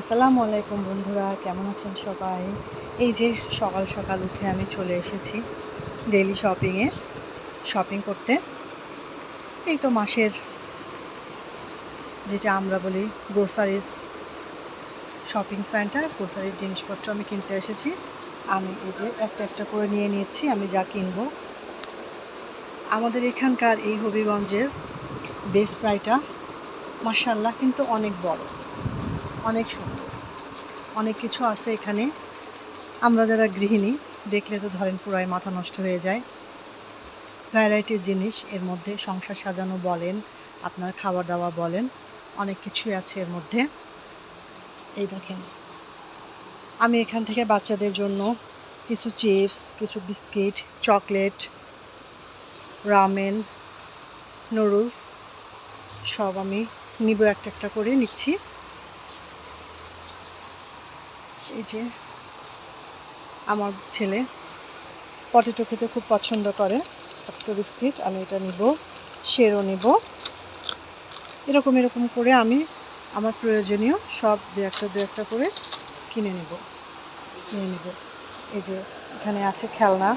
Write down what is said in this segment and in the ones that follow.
আসসালামু আলাইকুম বন্ধুরা, কেমন আছেন সবাই? এই যে সকাল সকাল উঠে আমি চলে এসেছি ডেইলি শপিংয়ে শপিং করতে। এই তো মাসের যেটা আমরা বলি গ্রোসারিজ শপিং সেন্টার গ্রোসারির জিনিসপত্র আমি কিনতে এসেছি। আমি এই যে একটা একটা করে নিয়ে নিচ্ছি আমি যা কিনব। আমাদের এখানকার এই হবিগঞ্জের বেস্ট বাইটা মাসাল্লাহ কিন্তু অনেক বড়। অনেক সুন্দর। অনেক কিছু আছে এখানে। আমরা যারা গৃহিণী, দেখলে তো ধরেন পুরাই মাথা নষ্ট হয়ে যায়। ভ্যারাইটির জিনিস এর মধ্যে সংসার সাজানো বলেন, আপনার খাবার দাওয়া বলেন, অনেক কিছুই আছে এর মধ্যে। এই দেখেন। আমি এখান থেকে বাচ্চাদের জন্য কিছু চিপস, কিছু বিস্কিট, চকলেট, রামেন, নুডলস সব আমি নিব একটা একটা করে নিচ্ছি। এই যে আমার ছেলে পটেটো খেতে খুব পছন্দ করে। পটেটো বিস্কিট, আমি এটা নিব সেরও নিব। এরকম এরকম করে আমি আমার প্রয়োজনীয় সব দু একটা দু একটা করে কিনে নেব কিনে নেব। এই যে এখানে আছে খেলনা।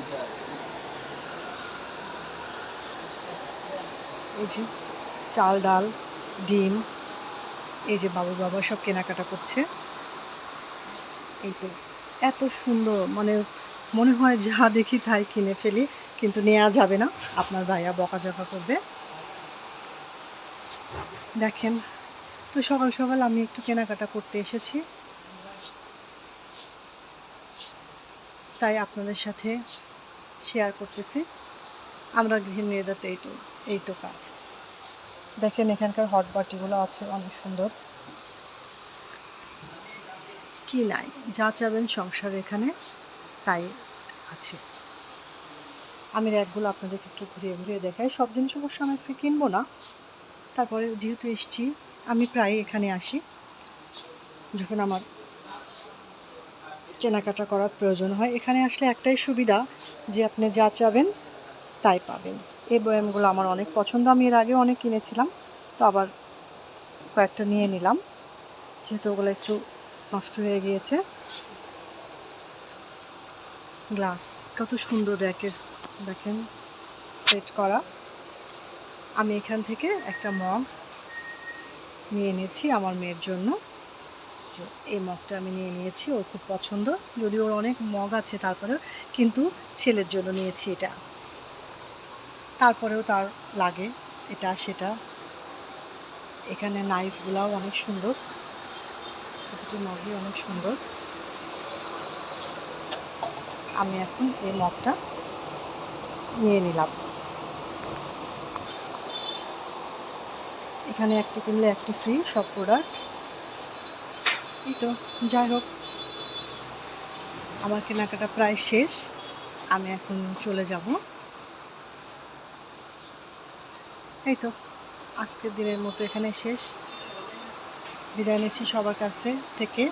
এই যে চাল, ডাল, ডিম, এই যে বাবু বাবা সব কেনাকাটা করছে। এই তো এত সুন্দর মানে মনে হয় যা দেখি তাই কিনে ফেলি, কিন্তু নেওয়া যাবে না। আপনার ভাইয়া বকাঝকা করবে। দেখেন, তো সকাল সকাল আমি একটু কেনাকাটা করতে এসেছি। তাই আপনাদের সাথে শেয়ার করতেছি। আমরা গৃহিণীদের এই তো এই তো কাজ। দেখেন, এখানকার হট বাটিগুলো আছে, অনেক সুন্দর। কি নাই? যা চাবেন সংসার এখানে, তাই আছে। আমি র্যাকগুলো আপনাদেরকে একটু ঘুরিয়ে ঘুরিয়ে দেখাই। সব জিনিস অবশ্য আমি আজকে কিনবো না। তারপরে যেহেতু এসছি, আমি প্রায় এখানে আসি। যখন আমার কেনাকাটা করার প্রয়োজন হয়, এখানে আসলে একটাই সুবিধা যে আপনি যা চাবেন তাই পাবেন। এই বয়ামগুলো আমার অনেক পছন্দ। আমি এর আগে অনেক কিনেছিলাম, তো আবার কয়েকটা নিয়ে নিলাম। যেহেতু ওগুলো একটু নষ্ট হয়ে গিয়েছে। গ্লাস, কত সুন্দর র্যাকে দেখেন, সেট করা। আমি এখান থেকে একটা মগ নিয়ে নিয়েছি আমার মেয়ের জন্য। এই মগটা আমি নিয়ে নিয়েছি, ওর খুব পছন্দ। যদি ওর অনেক মগ আছে তারপরেও, কিন্তু ছেলের জন্য নিয়েছি এটা। তারপরেও তার লাগে এটা, সেটা। এখানে নাইফগুলাও অনেক সুন্দর। প্রতিটি মগই অনেক সুন্দর। আমি এখন এই মগটা নিয়ে নিলাম। এখানে একটি কিনলে একটি ফ্রি সব প্রোডাক্ট এই তো, যাই হোক। আমার কেনাকাটা প্রায় শেষ। আমি এখন চলে যাব। এই তো, আজকের দিনের মতো এখানে শেষ। বিদায় নিচ্ছি সবার কাছে থেকে।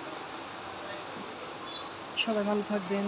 সবাই ভালো থাকবেন।